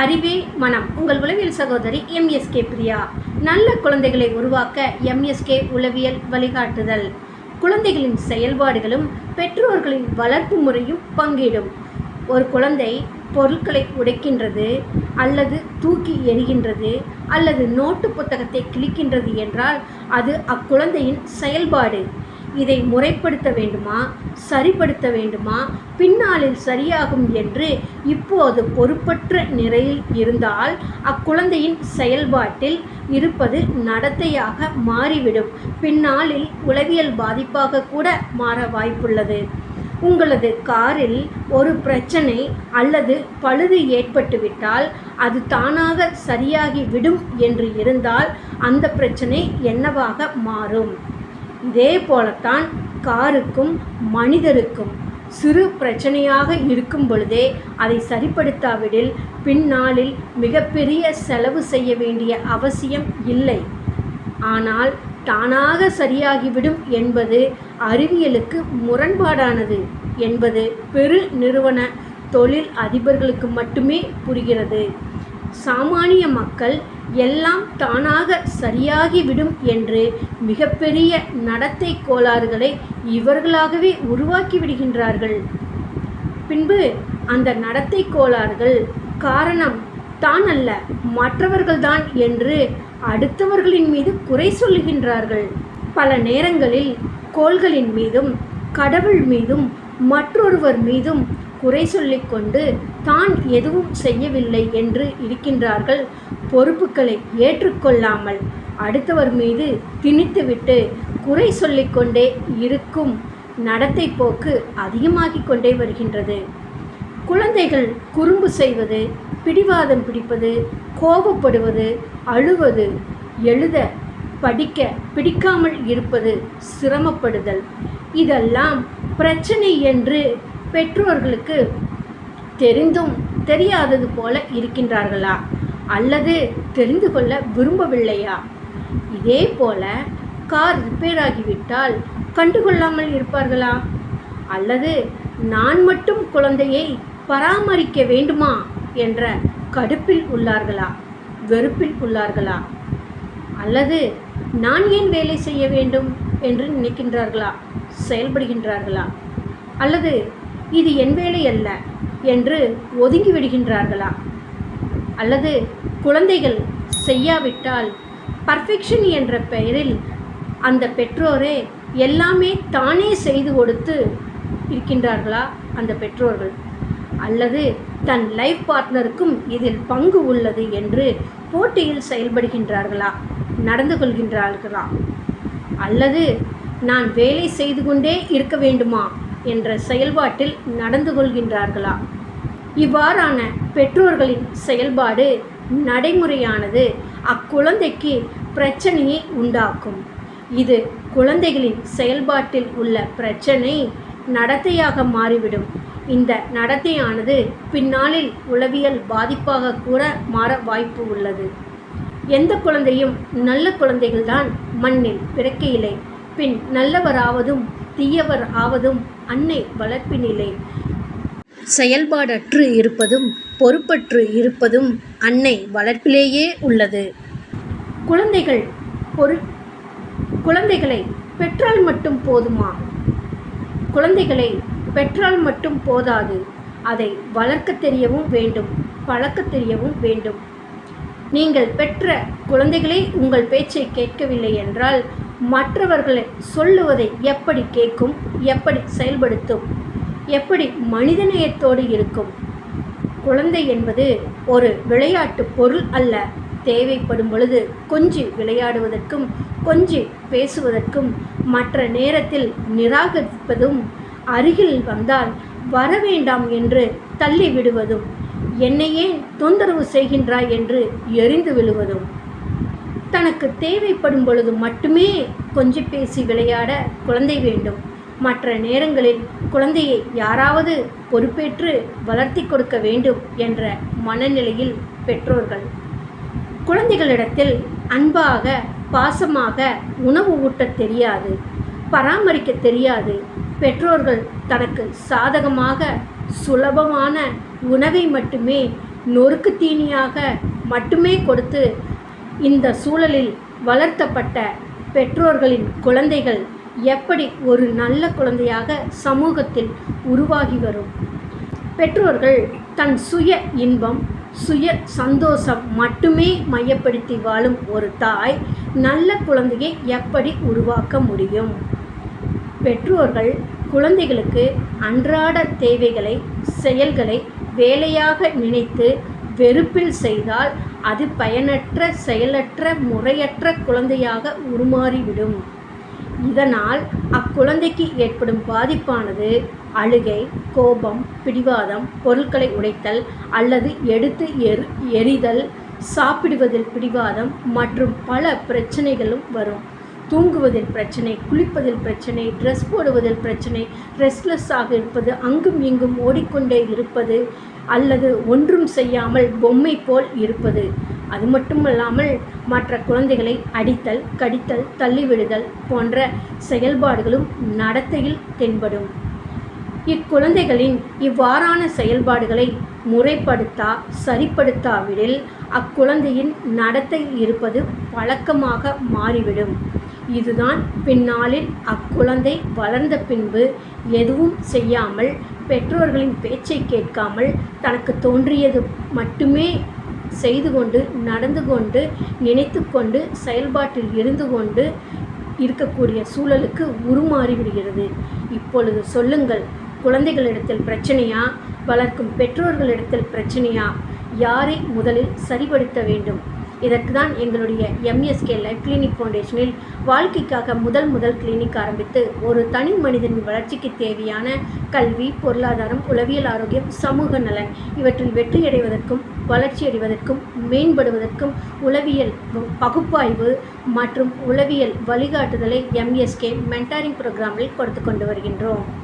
அறிவே மனம். உங்கள் உளவியல் சகோதரி எம்எஸ்கே பிரியா. நல்ல குழந்தைகளை உருவாக்க எம்எஸ்கே உளவியல் வழிகாட்டுதல். குழந்தைகளின் செயல்பாடுகளும் பெற்றோர்களின் வளர்ப்பு முறையும் பங்கிடும். ஒரு குழந்தை பொருட்களை உடைக்கின்றது அல்லது தூக்கி எறிகின்றது அல்லது நோட்டு புத்தகத்தை கிழிக்கின்றது என்றால் அது அக்குழந்தையின் செயல்பாடு. இதை முறைப்படுத்த வேண்டுமா? சரிப்படுத்த வேண்டுமா? பின்னாளில் சரியாகும் என்று இப்போது பொறுப்பற்ற நிலையில் இருந்தால் அக்குழந்தையின் செயல்பாட்டில் இருப்பது நடத்தையாக மாறிவிடும். பின்னாளில் உளவியல் பாதிப்பாக கூட மாற வாய்ப்புள்ளது. உங்களது காரில் ஒரு பிரச்சனை அல்லது பழுது ஏற்பட்டுவிட்டால் அது தானாக சரியாகிவிடும் என்று இருந்தால் அந்த பிரச்சனை என்னவாக மாறும்? இதே போலத்தான் காருக்கும் மனிதருக்கும் சிறு பிரச்சனையாக இருக்கும் பொழுதே அதை சரிப்படுத்தாவிடில் பின்னாளில் மிகப்பெரிய செலவு செய்ய வேண்டிய அவசியம் இல்லை. ஆனால் தானாக சரியாகிவிடும் என்பது அறிவியலுக்கு முரண்பாடானது என்பது பெரு நிறுவன தொழில் அதிபர்களுக்கு மட்டுமே புரிகிறது. சாமானிய மக்கள் எல்லாம் தானாக சரியாகிவிடும் என்று மிகப்பெரிய நடத்தை கோளாறுகளை இவர்களாகவே உருவாக்கி விடுகின்றார்கள் பின்பு அந்த நடத்தை கோளாறுகள் காரணம் தான் அல்ல மற்றவர்கள்தான் என்று அடுத்தவர்களின் மீது குறை சொல்லுகின்றார்கள். பல நேரங்களில் கோள்களின் மீதும் கடவுள் மீதும் மற்றொருவர் மீதும் குறை சொல்லிக்கொண்டு தான் எதுவும் செய்யவில்லை என்று இருக்கின்றார்கள். பொறுப்புகளை ஏற்றுக்கொள்ளாமல் அடுத்தவர் மீது திணித்துவிட்டு குறை சொல்லிக்கொண்டே இருக்கும் நடத்தை போக்கு அதிகமாகிக் கொண்டே வருகின்றது. குழந்தைகள் குறும்பு செய்வது பிடிவாதம் பிடிப்பது கோபப்படுவது அழுவது எழுத படிக்க பிடிக்காமல் இருப்பது சிரமப்படுதல். இதெல்லாம் பிரச்சனை என்று பெற்றோர்களுக்கு தெரிந்தும் தெரியாதது போல இருக்கின்றார்களா? அல்லது தெரிந்து கொள்ள விரும்பவில்லையா? இதே போல கார் ரிப்பேர் ஆகிவிட்டால் கண்டுகொள்ளாமல் இருப்பார்களா? அல்லது நான் மட்டும் குழந்தையை பராமரிக்க வேண்டுமா? என்ற கடுப்பில் உள்ளார்களா? வெறுப்பில் உள்ளார்களா? அல்லது நான் ஏன் வேலை செய்ய வேண்டும் என்று நினைக்கின்றார்களா? செயல்படுகின்றார்களா? அல்லது இது என் வேலை அல்ல என்று ஒதுங்கி விடுகின்றார்களா? அல்லது குழந்தைகள் செய்யாவிட்டால் பர்ஃபெக்ஷன் என்ற பெயரில் அந்த பெற்றோரே எல்லாமே தானே செய்து கொடுத்து இருக்கின்றார்களா அந்த பெற்றோர்கள்? அல்லது தன் லைஃப் பார்ட்னருக்கும் இதில் பங்கு உள்ளது என்று போட்டியில் செயல்படுகின்றார்களா? நடந்து கொள்கின்றார்களா? அல்லது நான் வேலை செய்து கொண்டே இருக்க வேண்டுமா? என்ற செயல்பாட்டில் நடந்து கொள்கின்றார்களா? இவ்வாறான பெற்றோர்களின் செயல்பாடு நடைமுறையானது. அக்குழந்தைக்கு பிரச்சனையை உண்டாக்கும். இது குழந்தைகளின் செயல்பாட்டில் உள்ள பிரச்சனை நடத்தையாக மாறிவிடும். இந்த நடத்தையானது பின்னாளில் உளவியல் பாதிப்பாக கூட மாற வாய்ப்பு உள்ளது. எந்த குழந்தையும் நல்ல குழந்தைகள்தான் மண்ணில் பிறக்கையிலே பின் நல்லவராவதும் தீயவர் ஆவதும் அன்னை வளர்ப்பினிலே. செயல்பாடற்று இருப்பதும் பொறுப்பற்று இருப்பதும் அன்னை வளர்ப்பிலேயே உள்ளது. குழந்தைகள் பொரு குழந்தைகளை பெற்றால் மட்டும் போதுமா? குழந்தைகளை பெற்றால் மட்டும் போதாது. அதை வளர்க்க தெரியவும் வேண்டும் பழக்க தெரியவும் வேண்டும். நீங்கள் பெற்ற குழந்தைகளே உங்கள் பேச்சை கேட்கவில்லை என்றால் மற்றவர்களை சொல்லுவதை எப்படி கேட்கும் எப்படி செயல்படுத்தும் எப்படி மனிதநேயத்தோடு இருக்கும்? குழந்தை என்பது ஒரு விளையாட்டு பொருள் அல்ல. தேவைப்படும் பொழுது கொஞ்சி விளையாடுவதற்கும் கொஞ்சி பேசுவதற்கும் மற்ற நேரத்தில் நிராகரிப்பதும் அருகில் வந்தால் வர வேண்டாம் என்று தள்ளிவிடுவதும் என்னையே தொந்தரவு செய்கின்றாய் என்று எரிந்து விழுவதும். தனக்கு தேவைப்படும் பொழுது மட்டுமே கொஞ்சி பேசி விளையாட குழந்தை வேண்டும். மற்ற நேரங்களில் குழந்தையை யாராவது பொறுப்பேற்று வளர்த்தி கொடுக்க வேண்டும் என்ற மனநிலையில் பெற்றோர்கள். குழந்தைகளிடத்தில் அன்பாக பாசமாக உணவு ஊட்டத் தெரியாது பராமரிக்க தெரியாது பெற்றோர்கள் தனக்கு சாதகமாக சுலபமான உணவை மட்டுமே நொறுக்கு தீனியாக மட்டுமே கொடுத்து இந்த சூழலில் வளர்த்தப்பட்ட பெற்றோர்களின் குழந்தைகள் எப்படி ஒரு நல்ல குழந்தையாக சமூகத்தில் உருவாகி வரும்? பெற்றோர்கள் தன் சுய இன்பம் சுய சந்தோஷம் மட்டுமே மையப்படுத்தி வாழும் ஒரு தாய் நல்ல குழந்தையை எப்படி உருவாக்க முடியும்? பெற்றோர்கள் குழந்தைகளுக்கு அன்றாட தேவைகளை செயல்களை வேலையாக நினைத்து வெறுப்பில் செய்தால் அது பயனற்ற செயலற்ற முறையற்ற குழந்தையாக உருமாறிவிடும். இதனால் அக்குழந்தைக்கு ஏற்படும் பாதிப்பானது அழுகை கோபம் பிடிவாதம் பொருட்களை உடைத்தல் அல்லது எடுத்து எரி எறிதல் சாப்பிடுவதில் பிடிவாதம் மற்றும் பல பிரச்சனைகளும் வரும். தூங்குவதில் பிரச்சனை குளிப்பதில் பிரச்சனை ட்ரெஸ் போடுவதில் பிரச்சனை ரெஸ்ட்லெஸ்ஸாக இருப்பது அங்கும் இங்கும் ஓடிக்கொண்டே இருப்பது அல்லது ஒன்றும் செய்யாமல் பொம்மை போல் இருப்பது. அது மட்டுமல்லாமல் மற்ற குழந்தைகளை அடித்தல் கடித்தல் தள்ளிவிடுதல் போன்ற செயல்பாடுகளும் நடத்தையில் தென்படும். இக்குழந்தைகளின் இவ்வாறான செயல்பாடுகளை முறைப்படுத்தா சரிப்படுத்தாவிடில் அக்குழந்தையின் நடத்தை இருப்பது பழக்கமாக மாறிவிடும். இதுதான் பின்னாளில் அக்குழந்தை வளர்ந்த பின்பு எதுவும் செய்யாமல் பெற்றோர்களின் பேச்சை கேட்காமல் தனக்கு தோன்றியது மட்டுமே செய்து கொண்டு நடந்து கொண்டு நினைத்து கொண்டு செயல்பாட்டில் இருந்து கொண்டு இருக்கக்கூடிய சூழலுக்கு உருமாறிவிடுகிறது இப்பொழுது சொல்லுங்கள் குழந்தைகளிடத்தில் பிரச்சனையா? வளர்க்கும் பெற்றோர்களிடத்தில் பிரச்சனையா? யாரை முதலில் சரிப்படுத்த வேண்டும்? இதற்கு தான் எங்களுடைய எம்எஸ்கே லைஃப் கிளினிக் ஃபவுண்டேஷனில் வாழ்க்கைக்காக முதல் முதல் கிளினிக் ஆரம்பித்து ஒரு தனி மனிதனின் வளர்ச்சிக்கு தேவையான கல்வி பொருளாதாரம் உளவியல் ஆரோக்கியம் சமூக நலன் இவற்றில் வெற்றியடைவதற்கும் வளர்ச்சியடைவதற்கும் மேம்படுவதற்கும் உளவியல் பகுப்பாய்வு மற்றும் உளவியல் வழிகாட்டுதலை எம்எஸ்கே மென்டாரிங் ப்ரோக்ராமில் கொடுத்து கொண்டு வருகின்றோம்.